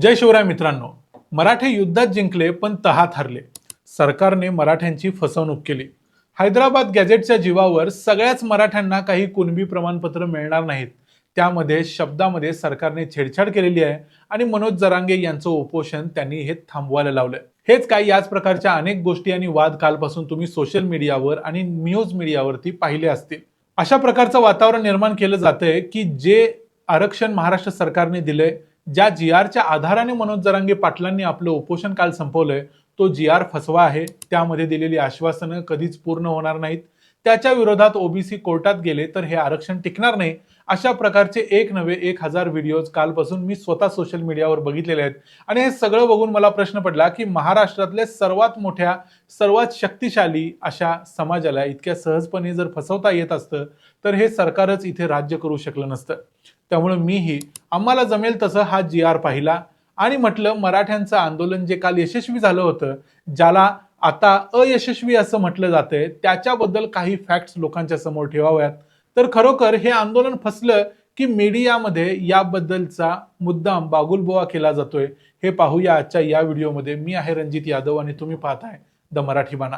जय शिवराय मित्रांनो. मराठे युद्धात जिंकले पण तहात हरले. सरकारने मराठ्यांची फसवणूक केली. हैदराबाद गॅझेटच्या जीवावर सगळ्याच मराठ्यांना काही कुणबी प्रमाणपत्र मिळणार नाहीत. त्यामध्ये शब्दामध्ये सरकारने छेडछाड केलेली आहे आणि मनोज जरांगे यांचं उपोषण त्यांनी हे थांबवायला लावलंय. हेच काय याच प्रकारच्या अनेक गोष्टी आणि वाद कालपासून तुम्ही सोशल मीडियावर आणि न्यूज मीडियावरती पाहिले असतील. अशा प्रकारचं वातावरण निर्माण केलं जातंय की जे आरक्षण महाराष्ट्र सरकारने दिलंय ज्या जी आरच्या आधाराने मनोज जरांगे पाटलांनी आपलं उपोषण काल संपवलंय तो जी आर फसवा आहे. त्यामध्ये दिलेली आश्वासनं कधीच पूर्ण होणार नाहीत. त्याच्या विरोधात ओबीसी कोर्टात गेले तर हे आरक्षण टिकणार नाही. अशा प्रकारचे एक नवे एक हजार व्हिडिओज कालपासून मी स्वतः सोशल मीडियावर बघितलेले आहेत. आणि हे सगळं बघून मला प्रश्न पडला की महाराष्ट्रातल्या सर्वात मोठ्या सर्वात शक्तिशाली अशा समाजाला इतक्या सहजपणे जर फसवता येत असतं तर हे सरकारच इथे राज्य करू शकलं नसतं. त्यामुळे मीही आम्हाला जमेल तसं हा जी आर पाहिला. आणि म्हटलं मराठ्यांचं आंदोलन जे काल यशस्वी झालं होतं ज्याला आता अयशस्वी असं म्हटलं जातंय त्याच्याबद्दल काही फॅक्ट्स लोकांच्या समोर ठेवाव्यात. तर खरोखर हे आंदोलन फसलं की मीडियामध्ये याबद्दलचा मुद्दाम बागुलबोवा केला जातोय. हे पाहूया आजच्या या व्हिडिओमध्ये. मी आहे रणजित यादव आणि तुम्ही पाहताय द मराठी बाणा.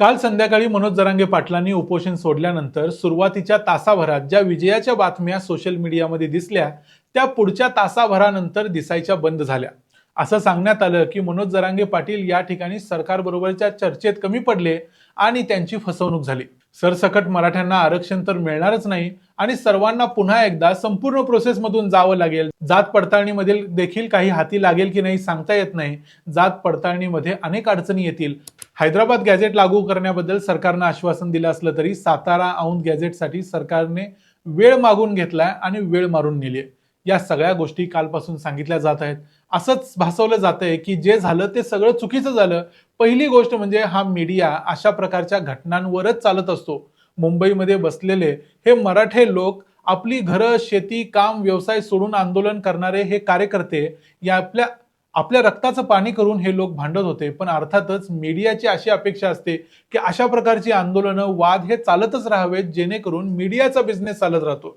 काल संध्याकाळी मनोज जरांगे पाटलांनी उपोषण सोडल्यानंतर सुरुवातीच्या तासाभरात ज्या विजयाच्या बातम्या सोशल मीडियामध्ये दिसल्या त्या पुढच्या तासाभरानंतर दिसायच्या बंद झाल्या. असं सांगण्यात आलं की मनोज जरांगे पाटील या ठिकाणी सरकारबरोबरच्या चर्चेत कमी पडले आणि त्यांची फसवणूक झाली. सरसकट मराठ्यांना आरक्षण तर मिळणारच नाही आणि सर्वांना पुन्हा एकदा संपूर्ण प्रोसेसमधून जावं लागेल. जात पडताळणीमधील देखील काही हाती लागेल की नाही सांगता येत नाही. जात पडताळणीमध्ये अनेक अडचणी येतील. हैदराबाद गॅझेट लागू करण्याबद्दल सरकारनं आश्वासन दिलं असलं तरी सातारा औंध गॅझेटसाठी सरकारने वेळ मागून घेतलाय आणि वेळ मारून नेली या सगळ्या गोष्टी कालपासून सांगितल्या जात आहेत. असंच भासवलं जातंय आहे की जे झालं ते सगळं चुकीचं झालं. पहिली गोष्ट म्हणजे हा मीडिया अशा प्रकारच्या घटनांवरच चालत असतो. मुंबईमध्ये बसलेले हे मराठे लोक आपली घरं शेती काम व्यवसाय सोडून आंदोलन करणारे हे कार्यकर्ते या आपल्या आपल्या रक्ताचं पाणी करून हे लोक भांडत होते. पण अर्थातच मीडियाची अशी अपेक्षा असते की अशा प्रकारची आंदोलनं वाद हे चालतच राहावेत जेणेकरून मीडियाचा बिझनेस चालत राहतो.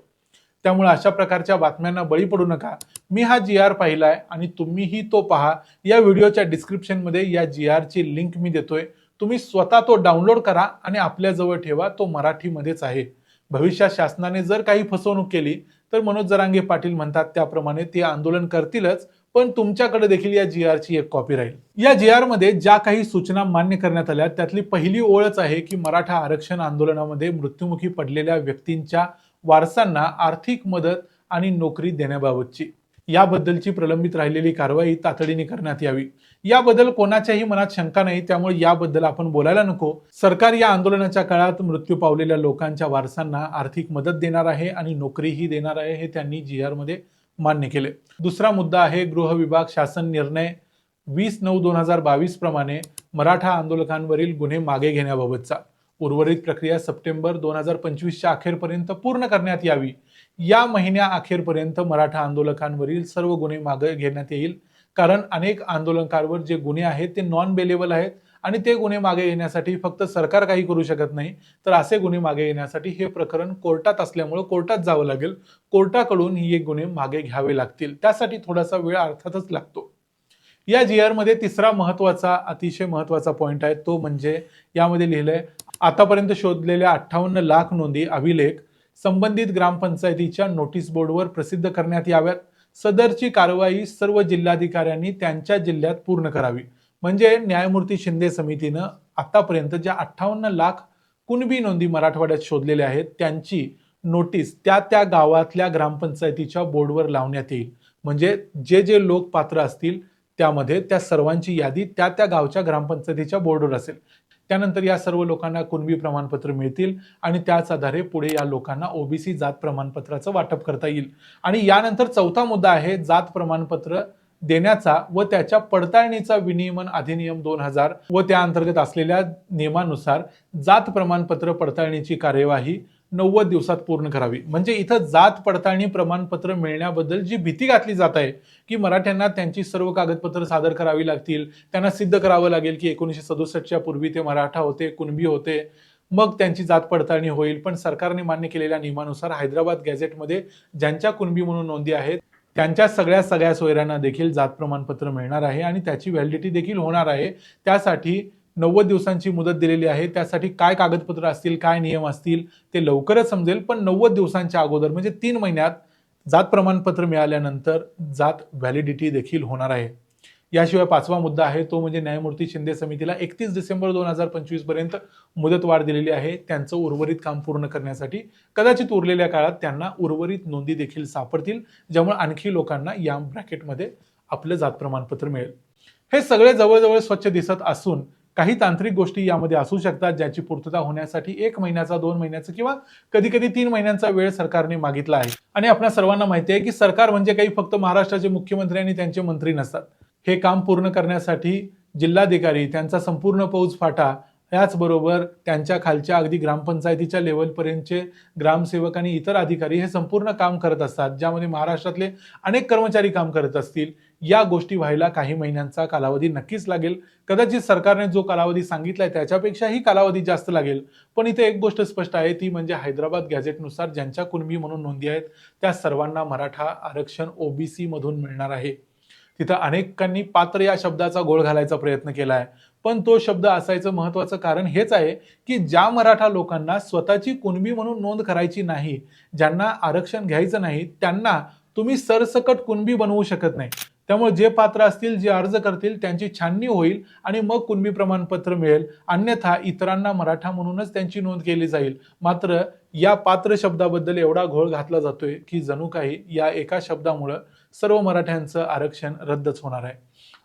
त्यामुळे अशा प्रकारच्या बातम्यांना बळी पडू नका. मी हा जी आर पाहिला आहे आणि तुम्हीही तो पहा. या व्हिडिओच्या डिस्क्रिप्शनमध्ये या जी आरची लिंक मी देतोय. तुम्ही स्वतः तो डाउनलोड करा आणि आपल्याजवळ ठेवा. तो मराठीमध्येच आहे. भविष्यात शासनाने जर काही फसवणूक केली तर मनोज जरांगे पाटील म्हणतात त्याप्रमाणे ते आंदोलन करतीलच पण तुमच्याकडे देखील या जी आरची एक कॉपी राहील. या जी आरमध्ये ज्या काही सूचना मान्य करण्यात आल्या त्यातली पहिली ओळच आहे की मराठा आरक्षण आंदोलनामध्ये मृत्युमुखी पडलेल्या व्यक्तींच्या वारसांना आर्थिक मदत आणि नोकरी देण्याबाबतची. याबद्दलची प्रलंबित राहिलेली कारवाई तातडीने करण्यात यावी. याबद्दल कोणाच्याही मनात शंका नाही त्यामुळे याबद्दल आपण बोलायला नको. सरकार या आंदोलनाच्या काळात मृत्यू पावलेल्या लोकांच्या वारसांना आर्थिक मदत देणार आहे आणि नोकरीही देणार आहे हे त्यांनी जी आरमध्ये मान्य केले. दुसरा मुद्दा आहे गृह विभाग शासन निर्णय वीस नऊ दोन हजार बावीस प्रमाणे मराठा आंदोलकांवरील गुन्हे मागे घेण्याबाबतचा. उर्वरित प्रक्रिया सप्टेंबर दोन हजार पंचवीसच्या अखेरपर्यंत पूर्ण करण्यात यावी. या महिन्या अखेरपर्यंत मराठा आंदोलकांवरील सर्व गुन्हे मागे घेण्यात येईल. कारण अनेक आंदोलकांवर जे गुन्हे आहेत ते नॉन बेलेबल आहेत आणि ते गुन्हे मागे घेण्यासाठी फक्त सरकार काही करू शकत नाही. तर असे गुन्हे मागे घेण्यासाठी हे प्रकरण कोर्टात असल्यामुळे कोर्टात जावं लागेल. कोर्टाकडून ही एक गुन्हे मागे घ्यावे लागतील. त्यासाठी थोडासा वेळ अर्थातच लागतो. या जी आरमध्ये तिसरा महत्त्वाचा अतिशय महत्त्वाचा पॉईंट आहे. तो म्हणजे यामध्ये लिहिलंय आतापर्यंत शोधलेल्या अठ्ठावन्न लाख नोंदी अभिलेख संबंधित ग्रामपंचायतीच्या नोटीस बोर्डवर प्रसिद्ध करण्यात याव्यात. सदरची कारवाई सर्व जिल्हाधिकाऱ्यांनी त्यांच्या जिल्ह्यात पूर्ण करावी. म्हणजे न्यायमूर्ती शिंदे समितीनं आतापर्यंत ज्या अठ्ठावन्न लाख कुणबी नोंदी मराठवाड्यात शोधलेल्या आहेत त्यांची नोटीस त्या त्या गावातल्या ग्रामपंचायतीच्या बोर्डवर लावण्यात येईल. म्हणजे जे जे लोक पात्र असतील त्यामध्ये त्या सर्वांची यादी त्या त्या गावच्या ग्रामपंचायतीच्या बोर्डवर असेल. त्यानंतर या सर्व लोकांना कुणबी प्रमाणपत्र मिळतील आणि त्याच आधारे पुढे या लोकांना ओबीसी जात प्रमाणपत्राचं वाटप करता येईल. आणि यानंतर चौथा मुद्दा आहे जात प्रमाणपत्र देण्याचा व त्याच्या पडताळणीचा विनियमन अधिनियम दोन हजार व त्या अंतर्गत असलेल्या नियमानुसार जात प्रमाणपत्र पडताळणीची कार्यवाही नव्वद दिवसात पूर्ण करावी. म्हणजे इथं जात पडताळणी प्रमाणपत्र मिळण्याबद्दल जी भीती घातली जात आहे की मराठ्यांना त्यांची सर्व कागदपत्र सादर करावी लागतील त्यांना सिद्ध करावं लागेल की एकोणीसशे सदुसष्टच्या पूर्वी ते मराठा होते कुणबी होते मग त्यांची जात पडताळणी होईल. पण सरकारने मान्य केलेल्या नियमानुसार हैदराबाद गॅझेटमध्ये ज्यांच्या कुणबी म्हणून नोंदी आहेत त्यांच्या सगळ्या सगळ्या सोयऱ्यांना देखील जात प्रमाणपत्र मिळणार आहे आणि त्याची व्हॅलिडिटी देखील होणार आहे. त्यासाठी नव्वद दिवसांची मुदत दिलेली आहे. त्यासाठी काय कागदपत्र असतील काय नियम असतील ते लवकरच समजेल. पण नव्वद दिवसांच्या अगोदर म्हणजे तीन महिन्यात जात प्रमाणपत्र मिळाल्यानंतर जात व्हॅलिडिटी देखील होणार आहे. याशिवाय पाचवा मुद्दा आहे तो म्हणजे न्यायमूर्ती शिंदे समितीला एकतीस डिसेंबर दोन हजार पंचवीसपर्यंत मुदतवाढ दिलेली आहे. त्यांचं उर्वरित काम पूर्ण करण्यासाठी कदाचित उरलेल्या काळात त्यांना उर्वरित नोंदी देखील सापडतील ज्यामुळे आणखी लोकांना या ब्रॅकेटमध्ये आपलं जात प्रमाणपत्र मिळेल. हे सगळे जवळजवळ स्वच्छ दिसत असून काही तांत्रिक गोष्टी यामध्ये असू शकतात ज्याची पूर्तता होण्यासाठी एक महिन्याचा दोन महिन्याचा किंवा कधी कधी तीन महिन्यांचा वेळ सरकारने मागितला आहे. आणि आपल्या सर्वांना माहिती आहे की सरकार म्हणजे काही फक्त महाराष्ट्राचे मुख्यमंत्री आणि त्यांचे मंत्री नसतात. हे काम पूर्ण करण्यासाठी जिल्हाधिकारी त्यांचा संपूर्ण फौज फाटा याचबरोबर त्यांच्या खालच्या अगदी ग्रामपंचायतीच्या लेवलपर्यंतचे ग्रामसेवक आणि इतर अधिकारी हे संपूर्ण काम करत असतात ज्यामध्ये महाराष्ट्रातले अनेक कर्मचारी काम करत असतील. या गोष्टी व्हायला काही महिन्यांचा कालावधी नक्कीच लागेल. कदाचित सरकारने जो कालावधी सांगितलाय त्याच्यापेक्षाही कालावधी जास्त लागेल. पण इथे एक गोष्ट स्पष्ट आहे ती म्हणजे हैदराबाद गॅझेटनुसार ज्यांच्या कुणबी म्हणून नोंदी आहेत त्या सर्वांना मराठा आरक्षण ओबीसी मधून मिळणार आहे. तिथं अनेकांनी पात्र या शब्दाचा गोळ घालायचा प्रयत्न केला आहे पण तो शब्द असायचं महत्वाचं कारण हेच आहे की ज्या मराठा लोकांना स्वतःची कुणबी म्हणून नोंद करायची नाही ज्यांना आरक्षण घ्यायचं नाही त्यांना तुम्ही सरसकट कुणबी बनवू शकत नाही. त्यामुळे जे पात्र असतील जे अर्ज करतील त्यांची छाननी होईल आणि मग कुणबी प्रमाणपत्र मिळेल. अन्यथा इतरांना मराठा म्हणूनच त्यांची नोंद केली जाईल. मात्र या पात्र शब्दाबद्दल एवढा घोळ घातला जातोय की जणू काही या एका शब्दामुळं सर्व मराठ्यांचं आरक्षण रद्दच होणार आहे.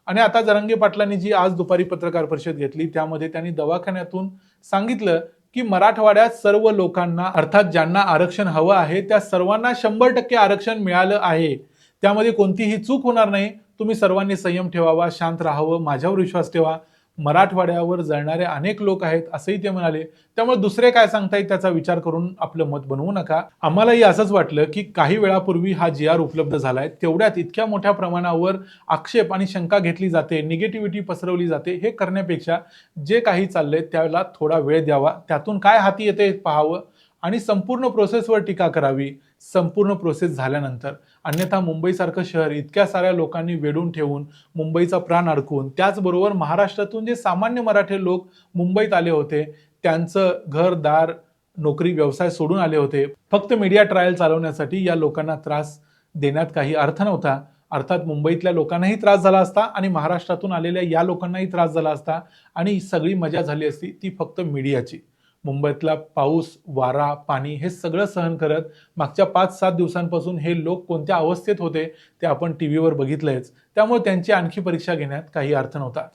आणि आता जरंगे पाटलांनी जी आज दुपारी पत्रकार परिषद घेतली त्यामध्ये त्यांनी दवाखान्यातून सांगितलं की मराठवाड्यात सर्व लोकांना अर्थात ज्यांना आरक्षण हवं आहे त्या सर्वांना शंभर टक्के आरक्षण मिळालं आहे. त्यामध्ये कोणतीही चूक होणार नाही. तुम्ही सर्वांनी संयम ठेवावा शांत राहावं माझ्यावर विश्वास ठेवा. मराठवाड्यावर जळणारे अनेक लोक आहेत असंही ते म्हणाले. त्यामुळे दुसरे काय सांगतायत त्याचा विचार करून आपलं मत बनवू नका. आम्हालाही असंच वाटलं की काही वेळापूर्वी हा जी आर उपलब्ध झालाय. तेवढ्यात इतक्या मोठ्या प्रमाणावर आक्षेप आणि शंका घेतली जाते निगेटिव्हिटी पसरवली जाते हे करण्यापेक्षा जे काही चाललंय त्याला थोडा वेळ द्यावा. त्यातून काय हाती येते पहावं पाहावं आणि संपूर्ण प्रोसेसवर टीका करावी. संपूर्ण प्रोसेस झाल्यानंतर अन्यथा मुंबईसारखं शहर इतक्या साऱ्या लोकांनी वेढून ठेवून मुंबईचा प्राण अडकून त्याचबरोबर महाराष्ट्रातून जे सामान्य मराठी लोक मुंबईत आले होते त्यांचं घरदार नोकरी व्यवसाय सोडून आले होते. फक्त मीडिया ट्रायल चालवण्यासाठी या लोकांना त्रास देण्यात काही अर्थ नव्हता. अर्थात मुंबईतल्या लोकांनाही त्रास झाला असता आणि महाराष्ट्रातून आलेल्या या लोकांनाही त्रास झाला असता आणि सगळी मजा झाली असती ती फक्त मीडियाची मुंबईतला पाऊस वारा पाणी हे सगळं सहन करत मागच्या पाच सात दिवसांपासून हे लोक कोणत्या अवस्थेत होते ते आपण टी व्हीवर बघितलंयच. त्यामुळे त्यांची आणखी परीक्षा घेण्यात काही अर्थ नव्हता.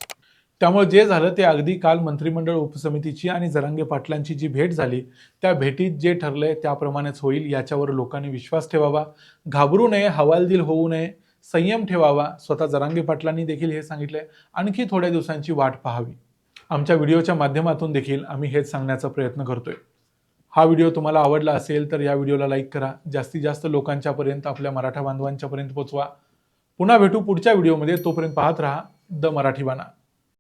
त्यामुळे जे झालं ते अगदी काल मंत्रिमंडळ उपसमितीची आणि जरांगे पाटलांची जी भेट झाली त्या भेटीत जे ठरलंय त्याप्रमाणेच होईल याच्यावर लोकांनी विश्वास ठेवावा. घाबरू नये हवालदिल होऊ नये संयम ठेवावा. स्वतः जरांगे पाटलांनी देखील हे सांगितलंय. आणखी थोड्या दिवसांची वाट पाहावी. आमच्या व्हिडिओच्या माध्यमातून देखील आम्ही हेच सांगण्याचा प्रयत्न करतोय. हा व्हिडिओ तुम्हाला आवडला असेल तर या व्हिडिओला लाईक करा. जास्तीत जास्त लोकांच्यापर्यंत आपल्या मराठा बांधवांच्यापर्यंत पोचवा. पुन्हा भेटू पुढच्या व्हिडिओमध्ये. तोपर्यंत पाहत राहा द मराठी बाणा.